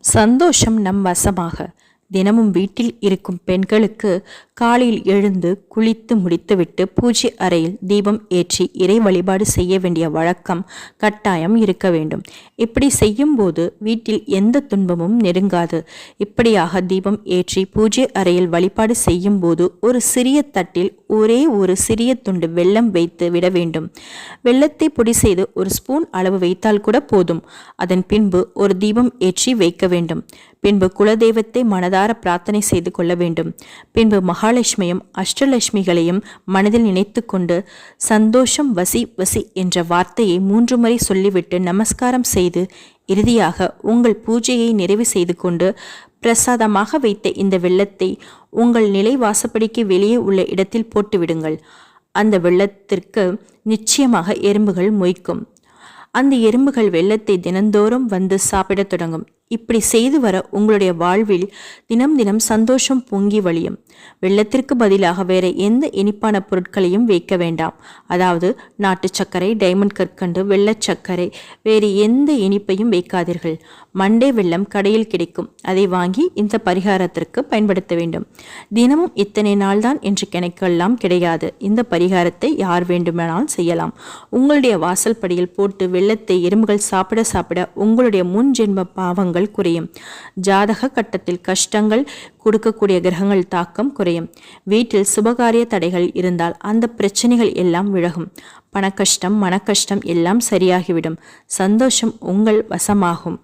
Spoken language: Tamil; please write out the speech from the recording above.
சந்தோஷம் நம் வசமாக. தினமும் வீட்டில் இருக்கும் பெண்களுக்கு காலையில் எழுந்து குளித்து முடித்துவிட்டு பூஜை அறையில் தீபம் ஏற்றி இறை வழிபாடு செய்ய வேண்டிய வழக்கம் கட்டாயம் இருக்க வேண்டும். இப்படி செய்யும்போது வீட்டில் எந்த துன்பமும் நெருங்காது. இப்படியாக தீபம் ஏற்றி பூஜை அறையில் வழிபாடு செய்யும் போது ஒரு சிறிய தட்டில் ஒரே ஒரு சிறிய துண்டு வெள்ளம் வைத்து விட வேண்டும். வெள்ளத்தை பொடி செய்து ஒரு ஸ்பூன் அளவு வைத்தால் கூட போதும். அதன் பின்பு ஒரு தீபம் ஏற்றி வைக்க வேண்டும். பின்பு குலதெய்வத்தை மனதார பிரார்த்தனை செய்து கொள்ள வேண்டும். பின்பு மகா மகாலட்சுமியும் அஷ்டலட்சுமிகளையும் மனதில் நினைத்து கொண்டு சந்தோஷம் வசி வசி என்ற வார்த்தையை மூன்று முறை சொல்லிவிட்டு நமஸ்காரம் செய்து இறுதியாக உங்கள் பூஜையை நிறைவு செய்து கொண்டு பிரசாதமாக வைத்த இந்த வெள்ளத்தை உங்கள் நிலை வாசப்படிக்கு வெளியே உள்ள இடத்தில் போட்டுவிடுங்கள். அந்த வெள்ளத்திற்கு நிச்சயமாக எறும்புகள் மொய்க்கும். அந்த எறும்புகள் வெள்ளத்தை தினந்தோறும் வந்து சாப்பிடத் தொடங்கும். இப்படி செய்து வர உங்களுடைய வாழ்வில் தினம் தினம் சந்தோஷம் பொங்கி வழியும். வெள்ளத்திற்கு பதிலாக வேற எந்த இனிப்பான பொருட்களையும் வைக்க வேண்டாம். அதாவது நாட்டு சர்க்கரை டைமண்ட் கற்கண்டு வெள்ளச்சர்க்கரை வேறு எந்த இனிப்பையும் வைக்காதீர்கள். மண்டே வெள்ளம் கடையில் கிடைக்கும். அதை வாங்கி இந்த பரிகாரத்திற்கு பயன்படுத்த வேண்டும். தினமும் இத்தனை நாள்தான் என்று கணக்கெல்லாம் கிடையாது. இந்த பரிகாரத்தை யார் வேண்டுமானால் செய்யலாம். உங்களுடைய வாசல் படியில் போட்டு வெள்ளத்தை எறும்புகள் சாப்பிட சாப்பிட உங்களுடைய முன் ஜென்ம பாவங்கள் குறையும். ஜாதக கட்டத்தில் கஷ்டங்கள் கொடுக்கக்கூடிய கிரகங்கள் தாக்கம் குறையும். வீட்டில் சுபகாரிய தடைகள் இருந்தால் அந்த பிரச்சனைகள் எல்லாம் விலகும். பணக்கஷ்டம் மனக்கஷ்டம் எல்லாம் சரியாகிவிடும். சந்தோஷம் உங்கள் வசமாகும்.